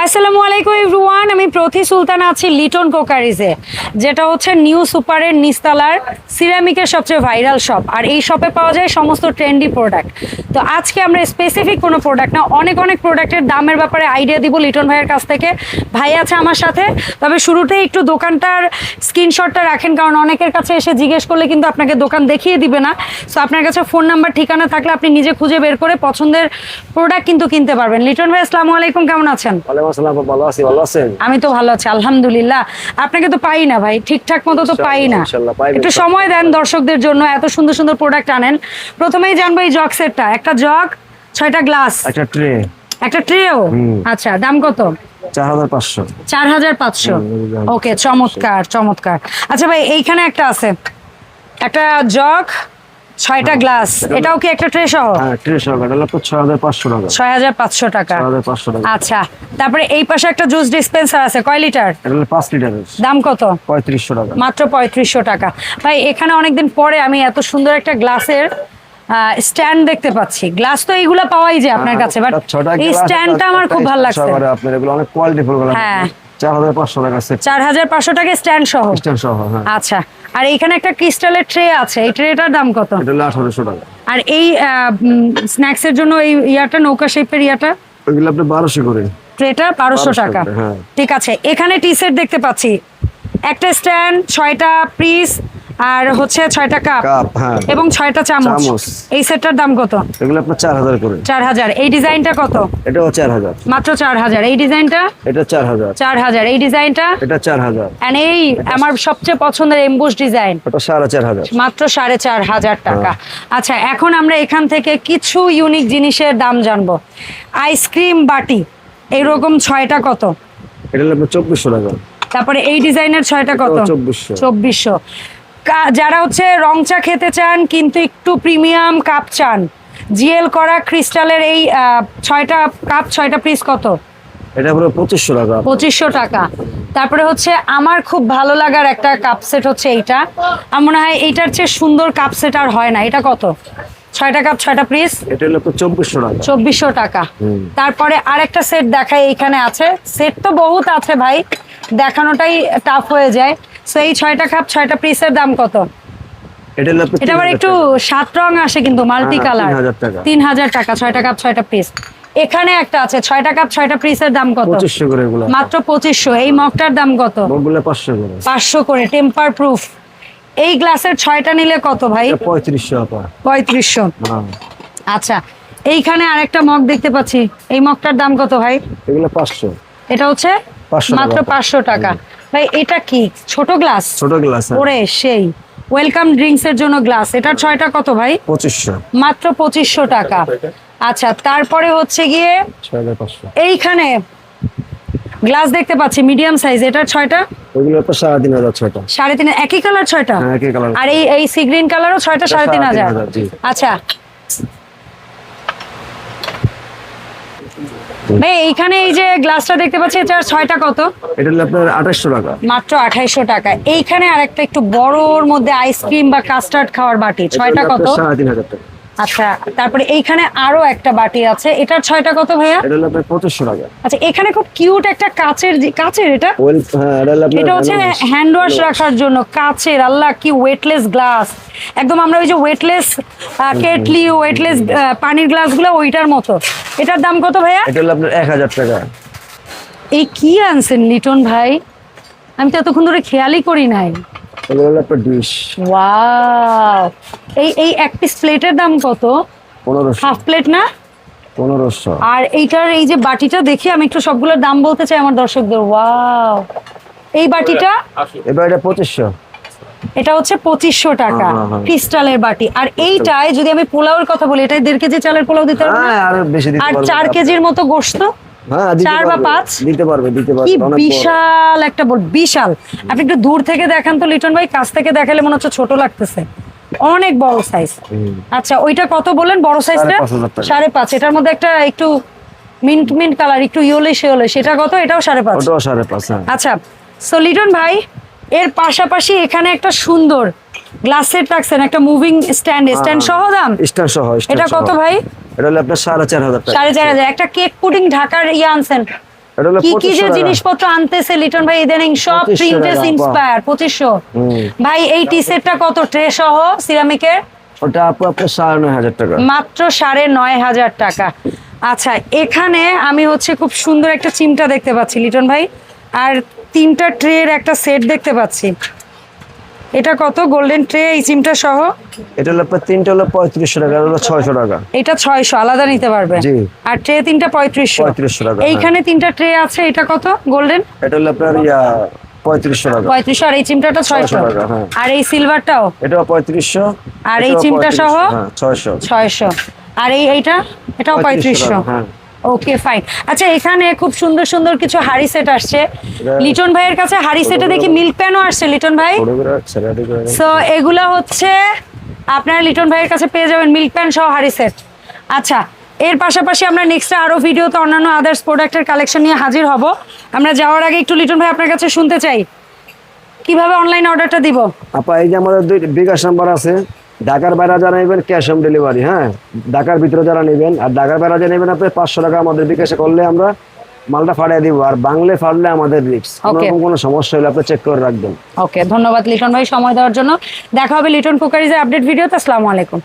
আসসালামু আলাইকুম এভরিওয়ান, আমি প্রতি সুলতানা আছি লিটন কোকারিজে, যেটা হচ্ছে নিউ সুপারের নিস্তালার সিরামিকের সবচেয়ে ভাইরাল শপ। আর এই শপে পাওয়া যায় সমস্ত ট্রেন্ডি প্রোডাক্ট। তো আজকে আমরা স্পেসিফিক কোনো প্রোডাক্ট না, অনেক অনেক প্রোডাক্টের দামের ব্যাপারে আইডিয়া দিব লিটন ভাইয়ের কাছ থেকে। ভাই আছে আমার সাথে, তবে শুরুতেই একটু দোকানটার স্ক্রিনশটটা রাখেন, কারণ অনেকের কাছে এসে জিজ্ঞেস করলে কিন্তু আপনাকে দোকান দেখিয়ে দিবে না। সো আপনার কাছে ফোন নাম্বার ঠিকানা থাকলে আপনি নিজে খুঁজে বের করে পছন্দের প্রোডাক্ট কিন্তু কিনতে পারবেন। লিটন ভাই, আসসালামু আলাইকুম, কেমন আছেন? ওয়ালাইকুম আসসালাম ভালো আছি ভালো আছেন? আমি তো ভালো আছি আলহামদুলিল্লাহ। আপনাকে তো পাই না ভাই ঠিকঠাক মতো তো পাই না। একটু সময় দেন দর্শকদের জন্য এত সুন্দর সুন্দর প্রোডাক্ট আনেন। প্রথমেই জানব এই জগ সেটটা। একটা জগ ছয়টা গ্লাস একটা ট্রে একটা ট্রেও। আচ্ছা দাম কত? চার হাজার পাঁচশো। চার হাজার পাঁচশো। ওকে চমৎকার চমৎকার। আচ্ছা ভাই এইখানে একটা আছে। একটা জগ ছয়টা গ্লাস। এটাও কি একটা ট্রে সহ? হ্যাঁ ট্রে সহকার এটা হাজার পাঁচশো টাকা। ছয় হাজার পাঁচশো টাকা। ছয় হাজার পাঁচশো টাকা। আচ্ছা তারপরে এই পাশে একটা জুস ডিসপেন্সার আছে কয় লিটার এটা হলো পাঁচ লিটারের দাম কত? পঁয়ত্রিশশো টাকা। মাত্র পঁয়ত্রিশশো টাকা। ভাই এখানে অনেকদিন পরে আমি এত সুন্দর একটা গ্লাসের স্ট্যান্ড দেখতে পাচ্ছি। গ্লাস তো এইগুলা পাওয়াই যায় আপনার কাছে বাট এই স্ট্যান্ডটা আমার খুব ভালো লাগছে। আপনার এগুলো অনেক কোয়ালিটি ফুল হ্যাঁ। টাকা সেট টাকা স্ট্যান্ড সহ। স্ট্যান্ড সহ হ্যাঁ। আচ্ছা আর এখানে একটা ক্রিস্টালের ট্রে আছে এই ট্রেটার দাম কত? এটা টাকা। আর এই স্ন্যাক্স এর জন্য এই ইয়াটা নৌকা শেপের ইয়াটা? আপনি করে। ট্রেটা বারোশো 1200 টাকা। হ্যাঁ। ঠিক আছে এখানে টি সেট দেখতে পাচ্ছি। একটা স্ট্যান্ড ছয়টা পিস আর হচ্ছে ছয়টা কাপ। কাপ হ্যাঁ। এবং ছয়টা চামচ। চামচ। এই সেটটার দাম কত? এগুলো আপনার চার হাজার করে। চার হাজার। এই ডিজাইনটা কত? এটাও চার হাজার। মাত্র চার হাজার। এই ডিজাইনটা? এটা চার হাজার। চার হাজার। এই ডিজাইনটা? এটা চার হাজার। এই আমার সবচেয়ে পছন্দের এমবুশ ডিজাইন? ওটা সাড়ে চার হাজার। মাত্র সাড়ে চার হাজার টাকা। আচ্ছা এখন আমরা এখান থেকে কিছু ইউনিক জিনিসের দাম জানব। আইসক্রিম বাটি। এইরকম ছয়টা কত? এটা চব্বিশশো টাকা। তারপরে এই ডিজাইনের ছয়টা কত? এটাও 2400 চব্বিশশো। কা- যারা হচ্ছে রং চা খেতে চান কিন্তু একটু প্রিমিয়াম কাপ চান জিএল করা ক্রিস্টালের এই ছয়টা কাপ ছয়টা পিস কত? এটা পুরো পঁচিশশো টাকা। পঁচিশশো টাকা। তারপরে হচ্ছে আমার খুব ভালো লাগার একটা কাপ সেট হচ্ছে এইটা। আমার মনে হয় এইটার চেয়ে সুন্দর কাপ সেট আর হয় না। এটা কত? ছয়টা কাপ ছয়টা পিস এটা হলো চব্বিশশো টাকা। চব্বিশশো টাকা। তারপরে আরেকটা সেট দেখাই এইখানে আছে। সেট তো বহুত আছে ভাই। দেখানোটাই টাফ হয়ে যায়। সো এই ছয়টা কাপ ছয়টা পিসের দাম কত? এটা আবার একটু সাত রং আসে কিন্তু মাল্টি হ্যাঁ, কালার তিন হাজার টাকা। ছয়টা কাপ ছয়টা পিস এখানে একটা আছে ছয়টা কাপ ছয়টা পিসের দাম কত? পঁচিশশো করে মাত্র পঁচিশশো। এই মগটার দাম কত? পাঁচশো করে। পাঁচশো করে টেম্পার প্রুফ এই গ্লাসের ছয়টা নিলে কত ভাই? পঁয়ত্রিশশো পঁয়ত্রিশশো। হ্যাঁ। আচ্ছা এইখানে আরেকটা মগ দেখতে পাচ্ছি। এই মগটার দাম কত ভাই? এগুলো পাঁচশো। এটা হচ্ছে মাত্র পাঁচশো টাকা। ভাই এটা কি? ছোট গ্লাস? ছোট গ্লাস ওরে সেই। ওয়েলকাম ড্রিঙ্কস এর জন্য গ্লাস। এটার ছয়টা কত ভাই? পঁচিশশো। মাত্র পঁচিশশো টাকা। আচ্ছা তারপরে হচ্ছে গিয়ে এইখানে গ্লাস দেখতে পাচ্ছি মিডিয়াম সাইজ এটার ছয়টা? সাড়ে তিন একই কালার ছয়টা? হ্যাঁ আর এই এই সি গ্রিন কালারও ছয়টা সাড়ে তিন হাজার। আচ্ছা ভাই এইখানে এই যে গ্লাসটা দেখতে পাচ্ছি এটা ছয়টা কত? এটা আপনার আঠাশশো টাকা। মাত্র আঠাইশো টাকা। এইখানে আরেকটা একটু বড়র মধ্যে আইসক্রিম বা কাস্টার্ড খাওয়ার বাটি ছয়টা কত? সাড়ে তিন হাজার টাকা। আচ্ছা তারপরে এইখানে আরও একটা বাটি আছে। এটার ছয়টা কত ভাইয়া? এটা হলো আপনার পঁচিশশো টাকা। আচ্ছা এখানে খুব কিউট একটা কাচের কাচের এটা? হ্যাঁ এটা হচ্ছে হ্যান্ড ওয়াশ রাখার জন্য। কাচের আল্লাহ কি ওয়েটলেস গ্লাস একদম আমরা ওই যে ওয়েটলেস কেটলি ওয়েটলেস পানির গ্লাসগুলো ওইটার মতো। এটার দাম কত ভাইয়া? এটা হলো আপনার এক হাজার টাকা। এই কি আনছেন লিটন ভাই? আমি তো এতক্ষণ ধরে খেয়ালই করি নাই। এগুলো হলো ডিশ ওয়াও এই এই এক পিস প্লেটের দাম কত? পনেরোশো। হাফ প্লেট না? পনেরোশো। আর এইটার এই যে বাটিটা দেখি আমি একটু সবগুলোর দাম বলতে চাই আমার দর্শকদের। ওয়াও এই বাটিটা? এবার এটা পঁচিশশো। এটা হচ্ছে পঁচিশশো টাকা হ্যাঁ, হ্যাঁ। ক্রিস্টালের বাটি। আর এইটায় যদি আমি পোলাওয়ের কথা বলি এটাই দেড় কেজি চালের পোলাও দিতে পারবে? হ্যাঁ আরও চার কেজির মতো গোস্ত হ্যাঁ চার বা পাঁচ? দিতে পারবে দিতে পারবে। কি বিশাল একটা বল বিশাল। আপনি একটু দূর থেকে দেখান তো লিটন ভাই কাছ থেকে দেখালে মনে হচ্ছে ছোট লাগতেছে। অনেক বড় সাইজ আচ্ছা ওইটা কত বলেন বড় সাইজটা। সাড়ে পাঁচ এটার মধ্যে একটা একটু মিন্ট মিন্ট কালার একটু ইয়োলে শিওলে সেটা কত? এটাও সাড়ে পাঁচ। ওটাও সাড়ে পাঁচ হ্যাঁ। আচ্ছা সো লিটন ভাই এর পাশাপাশি এখানে একটা সুন্দর গ্লাসের সেট রাখছেন একটা মুভিং স্ট্যান্ড স্ট্যান্ড সহ দাম? সহ এটা কত ভাই? এটা হলো আপনার সাড়ে চার হাজার টাকা। সাড়ে চার হাজার। একটা কেক পুডিং ঢাকার ইয়ে আনছেন। কি কি যে জিনিসপত্র আনতেছে লিটন ভাই ইদানিং সব প্রিন্টেস ইন্সপায়ার পঁচিশশো। ভাই এই টি সেটটা কত? ট্রে সহ সিরামিকের? ওটা আপু আপনার সাড়ে নয় হাজার টাকা। মাত্র সাড়ে নয় হাজার টাকা। আচ্ছা এখানে আমি হচ্ছে খুব সুন্দর একটা চিমটা দেখতে পাচ্ছি লিটন ভাই। আর তিনটা ট্রের একটা সেট দেখতে পাচ্ছি। এটা কত? গোল্ডেন ট্রে এই চিমটা সহ? এটা হলো তিনটা হলো পঁয়ত্রিশশো টাকা এটা হলো ছয়শো টাকা। এটা ছয়শো আলাদা নিতে পারবে। জি। আর ট্রে তিনটা পঁয়ত্রিশশো। 3500 টাকা, হ্যাঁ। এইখানে তিনটা ট্রে আছে এটা কত? গোল্ডেন এটা হলো আপনার ইয়া পঁয়ত্রিশশো টাকা। পঁয়ত্রিশশো আর এই চিমটাটা ছয়শো টাকা, হ্যাঁ। আর এই সিলভারটাও এটাও পঁয়ত্রিশশো আর এই চিমটা সহ? হ্যাঁ ছয়শো। ছয়শো। আর এই এইটা? এটাও পঁয়ত্রিশশো। ওকে ফাইন আচ্ছা এখানে খুব সুন্দর সুন্দর কিছু হাড়ি সেট আসছে। লিটন ভাইয়ের কাছে হাড়ি সেটে দেখি মিল্ক প্যানও আসছে লিটন ভাই। সো এগুলা হচ্ছে আপনারা লিটন ভাইয়ের কাছে পেয়ে যাবেন মিল্ক প্যান সহ হাড়ি সেট আচ্ছা এর পাশাপাশি আমরা নেক্সট আরও ভিডিওতে অন্যান্য আদার্স প্রোডাক্টের কালেকশন নিয়ে হাজির হব। আমরা যাওয়ার আগে একটু লিটন ভাই আপনার কাছে শুনতে চাই। কীভাবে অনলাইন অর্ডারটা দিব? আপা এই যে আমাদের দুই বিকাশ নাম্বার আছে। ঢাকার বাইরে যারা নেবেন ক্যাশ অন ডেলিভারি হ্যাঁ? ঢাকার ভিতরে যারা নেবেন আর ঢাকার বাইরে যারা নেবেন আপনি পাঁচশো টাকা আমাদের বিকাশে করলে আমরা মালটা ফাটিয়ে দিব আর বাংলে ফাটলে আমাদের রিক্স কোনো কোনো সমস্যা হলে আপনি চেক করে রাখবেন। ওকে ধন্যবাদ লিটন ভাই সময় দেওয়ার জন্য। দেখা হবে লিটন কুকারিজের আপডেট ভিডিওতে আসসালামু আলাইকুম।